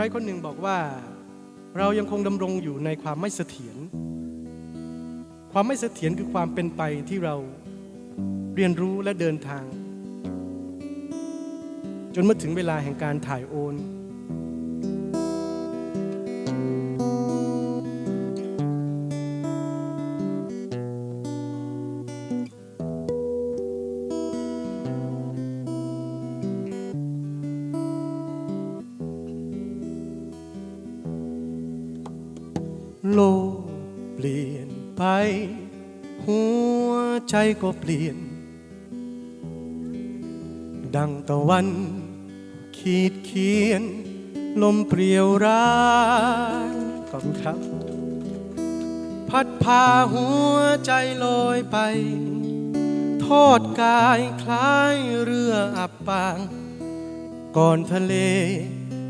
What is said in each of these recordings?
ครคนหนึ่งบอกว่า เรายังคงดำรงอยู่ในความไม่เสถียรความไม่เสถียรคือความเป็นไปที่เราเรียนรู้และเดินทาง จนเมื่อถึงเวลาแห่งการถ่ายโอน โลกเปลี่ยนไป หัวใจก็เปลี่ยน ดังตะวัน ขีดเขียน ลมเปรียวร้ายขอบคุณครับ พัดพาหัวใจลอยไป ทอดกายคล้ายเรืออับปาง ก่อนทะเล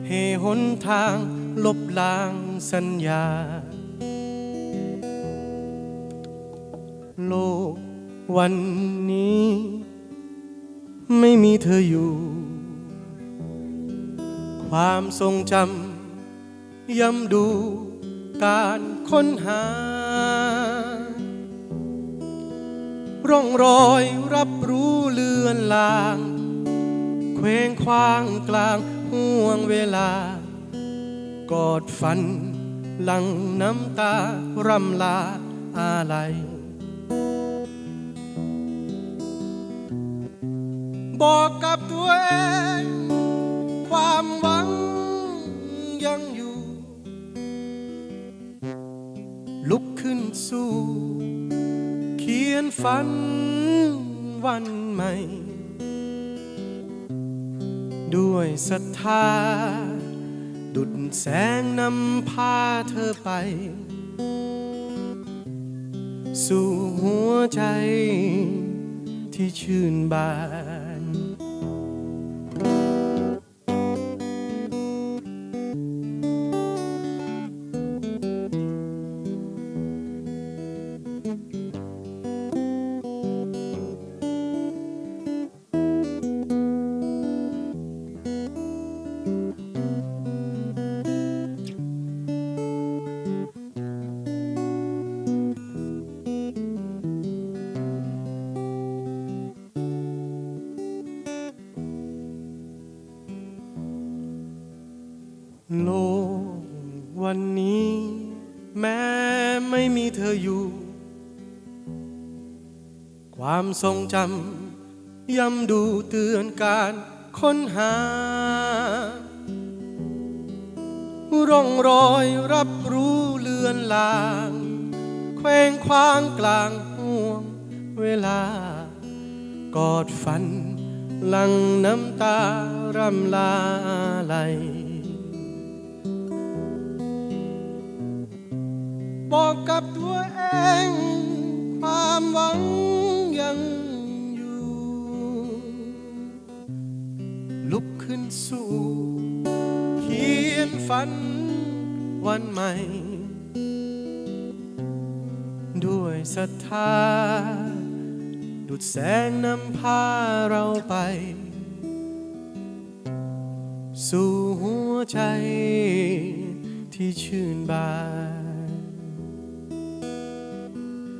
เหหนทาง ลบล้างสัญญา โลกวันนี้ ไม่มีเธออยู่ ความทรงจำย้ำดูการค้นหา ร่องรอยรับรู้เลือนลาง เคว้งคว้างกลางห่วงเวลา กอดฝันหลังน้ำตา รำลาอะไร บอกกับตัวเอง ความหวังยังอยู่ ลุกขึ้นสู้ เขียนฝันวันใหม่ ด้วยศรัทธา ดุดแสงนำพาเธอไป สู่หัวใจที่ชื่นบาน โลกวันนี้ แม้ไม่มีเธออยู่ ความทรงจำย้ำดูเตือนการค้นหา ร่องรอยรับรู้เลือนลางเคว้งคว้างกลางห่วงเวลา กอดฝัน หลังน้ำตารำลาไหล บอกกับตัวเอง ความหวังยังอยู่ ลุกขึ้นสู้ เขียนฝันวันใหม่ ด้วยศรัทธา ดุดแสงนำพาเราไป สู่หัวใจที่ชื่นบาน